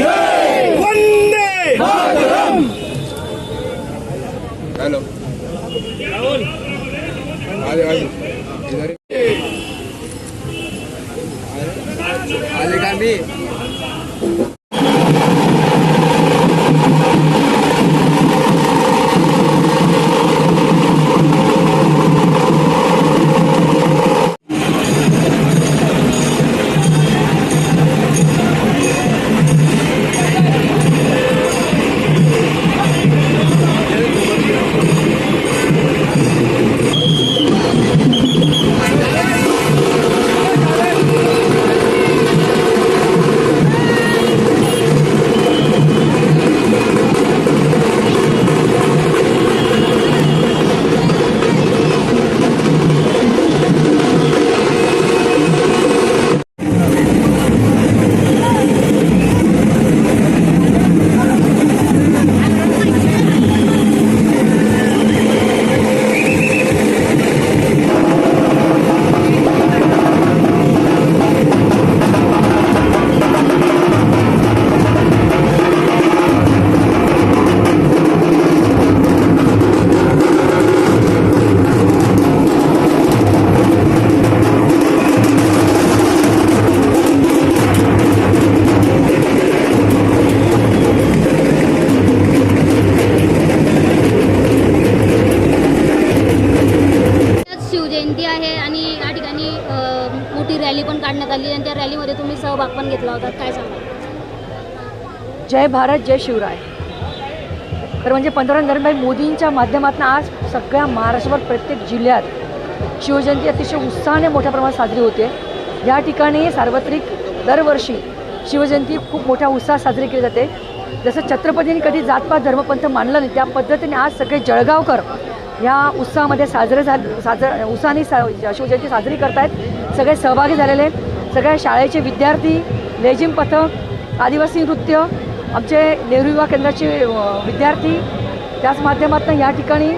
Vande Mataram hello आगे आगे इधर आगे का भी जयंती आहे आणि या ठिकाणी मोठी रॅली पण काढण्यात आली आणि त्या रॅलीमध्ये तुम्ही सहभाग पण घेतला होता. काय सांगा जय भारत जय शिवराय. तर म्हणजे पंतप्रधान नरेंद्रभाई मोदींच्या माध्यमातून आज सगळ्या महाराष्ट्रभर प्रत्येक जिल्ह्यात शिवजयंती अतिशय उत्साहाने मोठ्या प्रमाणात साजरी होते. या ठिकाणी सार्वत्रिक दरवर्षी शिवजयंती खूप मोठ्या उत्साहात साजरी केली जाते. जसं छत्रपतींनी कधी जातपात धर्मपंथ मानलं नाही त्या पद्धतीने आज सगळे जळगावकर या उत्साहामध्ये साजरे झाले साजर उत्साहाने सा शिवजयंती साजरी करतायत. सगळे सहभागी झालेले आहेत. सगळ्या शाळेचे विद्यार्थी लेझिम पथक आदिवासी नृत्य आमचे नेहरू युवा केंद्राचे विद्यार्थी त्याच माध्यमातून या ठिकाणी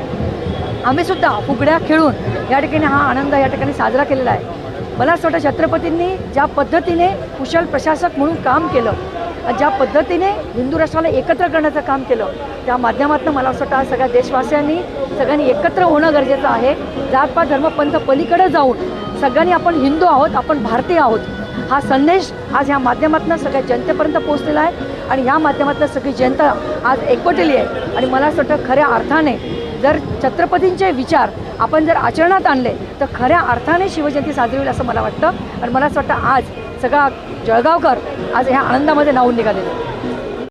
आम्हीसुद्धा फुगड्या खेळून या ठिकाणी हा आनंद या ठिकाणी साजरा केलेला आहे. मला असं वाटतं छत्रपतींनी ज्या पद्धतीने कुशल प्रशासक म्हणून काम केलं ज्या पद्धतीने हिंदू राष्ट्राला एकत्र करण्याचं काम केलं त्या माध्यमातून मला असं वाटतं सगळ्या देशवासियांनी सगळ्यांनी एकत्र होणं गरजेचं आहे. जातपात धर्मपंथ पलीकडे जाऊन सगळ्यांनी आपण हिंदू आहोत आपण भारतीय आहोत. हा संदेश आज ह्या माध्यमातून सगळ्या जनतेपर्यंत पोहोचलेला आहे आणि ह्या माध्यमातून सगळी जनता आज एकवटलेली आहे. आणि मला असं वाटतं खऱ्या अर्थाने जर छत्रपतींचे विचार आपण जर आचरणात आणले तर खऱ्या अर्थाने शिवजयंती साजरी होईल असं मला वाटतं. आणि मला असं वाटतं आज सगळा जळगावकर आज ह्या आनंदामध्ये नावून निघालेलं आहे.